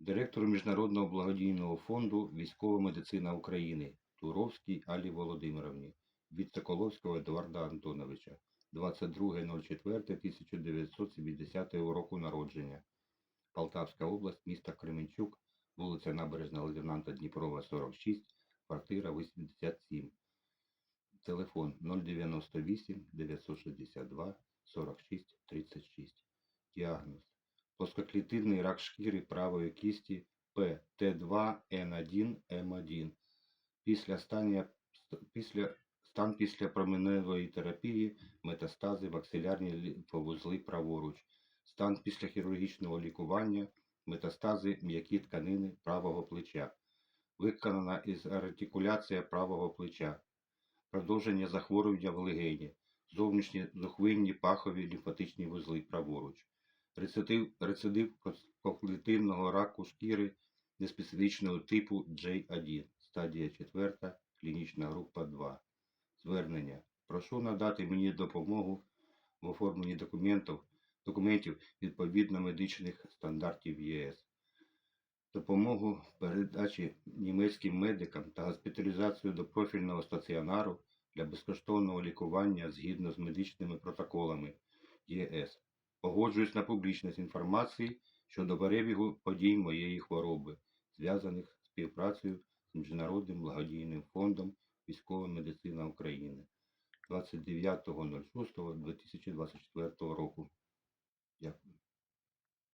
директору Міжнародного благодійного фонду Військова медицина України Туровській Алі Володимировні від Соколовського Едуарда Антоновича 22.04.1970 року народження. Полтавська область, місто Кременчук, вулиця Набережна лейтенанта Дніпрова, 46, квартира 87. Телефон 098 962 46 36. Діагноз. Плоскоклітинний рак шкіри правої кісті ПТ2Н1М1. Після стання, після, стан після променевої терапії, метастази в аксилярні лімфовузли праворуч. Стан після хірургічного лікування, метастази м'які тканини правого плеча. Виконана із артикуляція правого плеча. Продовження захворювання в легені. Зовнішні зухвинні пахові лімфатичні вузли праворуч. Рецидив, рецидив коклітинного раку шкіри неспецифічного типу J1, стадія 4, клінічна група 2. Звернення. Прошу надати мені допомогу в оформленні документів, документів відповідно медичних стандартів ЄС. Допомогу в передачі німецьким медикам та госпіталізацію до профільного стаціонару для безкоштовного лікування згідно з медичними протоколами ЄС. Погоджуюсь на публічність інформації щодо перебігу подій моєї хвороби, зв'язаних з співпрацею з Міжнародним благодійним фондом Військова медицина України 29.06.2024 року.